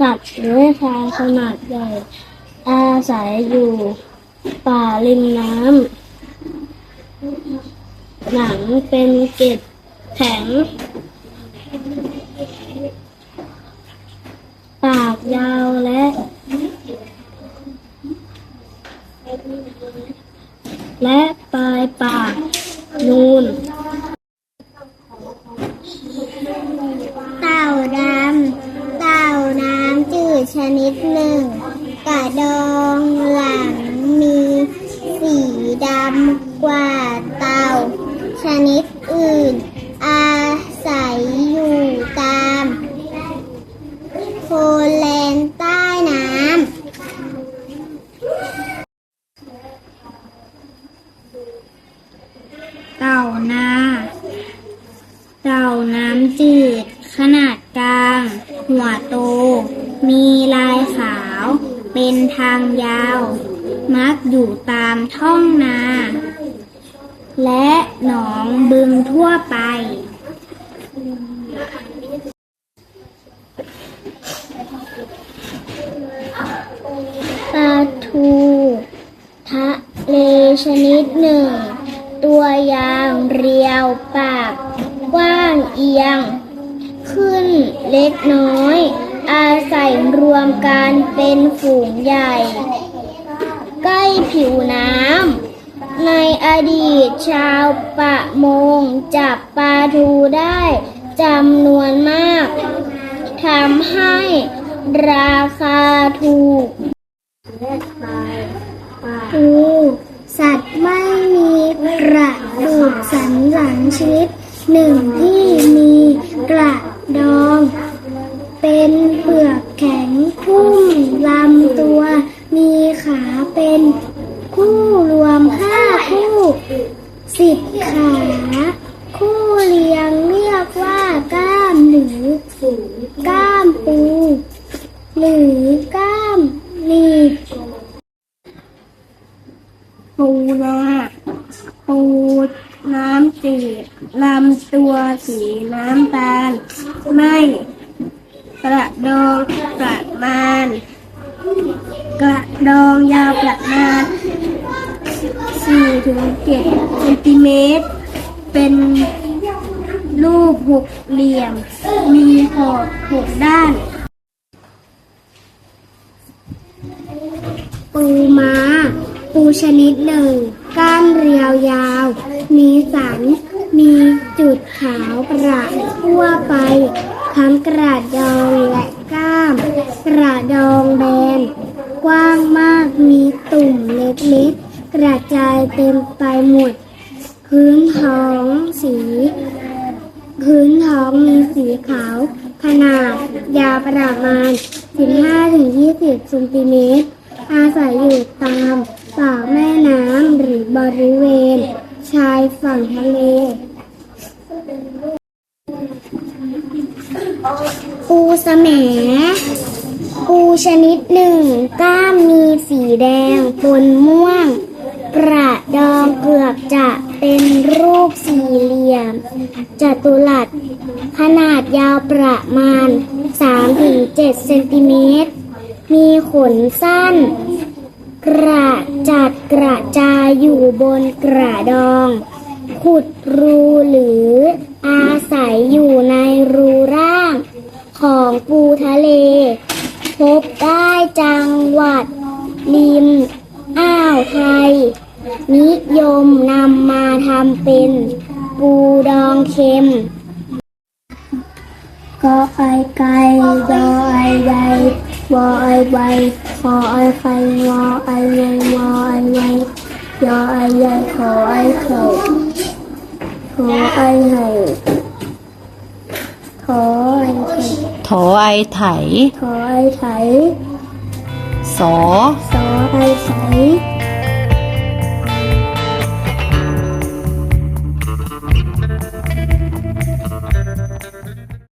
สัตว์เลื้อยคลานขนาดใหญ่ อาศัยอยู่ป่าริมน้ำ หนังเป็นเกล็ดแข็ง ปากยาวและและปลายปากนูน นิดหนึ่ง กระดองหลังมีสีดำกว่าเต่า ชนิดอื่น อาศัยอยู่ตาม โคนแลนใต้น้ำเต่านา เต่าน้ำจืดขนาด เป็นทางยาว มักอยู่ตามท้องนา และหนองบึงทั่วไป ปลาทูทะเลชนิดหนึ่ง ตัวยาวเรียวปากกว้างเอียง ขึ้นเล็กน้อย อาศัยรวมกันเป็นฝูงใหญ่ ใกล้ผิวน้ำ ในอดีตชาวประมงจับปลาทูได้จำนวนมากทำให้ราคาถูกปูสัตว์ไม่มีกระดูกสันหลังชนิดหนึ่งที่มีกระดอง เป็นเปลือกแข็งพุ่มลำตัว มีขาเป็นคู่รวมห้าคู่สิบขา คู่เรียงเรียกว่า ก้ามหรือก้ามปู หรือก้ามหนีบปูนาปูน้ำจืดลำตัวสีน้ำตาล ไม่ กระดองประมาณ กระดองยาวประมาณ4ถึง7เซนติเมตร เป็นรูปหกเหลี่ยม มีขอบหกด้านปูม้า ปูชนิดหนึ่ง ก้านเรียวยาว มีสัน มีจุดขาวประทั่วไป ทั้งกระดองและกล้าม กระดองแบน กว้างมากมีตุ่มเล็กๆ กระจายเต็มไปหมด พื้นท้องสี พื้นท้องมีสีขาว ขนาด ยาวประมาณ 15-20เซนติเมตร อาศัยอยู่ตามปากแม่น้ำหรือบริเวณ ชายฝั่งทะเล ปูสแหมปูชนิดหนึ่งกล้ามมีสีแดงปนม่วงกระดองเกือบจะเป็นรูปสี่เหลี่ยม จัตุรัส ขนาดยาวประมาณ 3-7 เซนติเมตร มีขนสั้น กระจัดกระจายอยู่บนกระดอง ขุดรูหรืออาศัยอยู่ในรูร่าง ของปูทะ เล พบได้จังหวัด ริมอ่าวไทย นิยมนำมาทำเป็น ปูดองเค็มก็ไอไก่ยอไอใหญ่วอไอใบขอไอไข่งอไอเงวอไอไงยอไอใหญ่ขอไอเข่าขอไอไห่ขอไอไข่ โถไอไถ ขอไอไถ สอ สอไอใส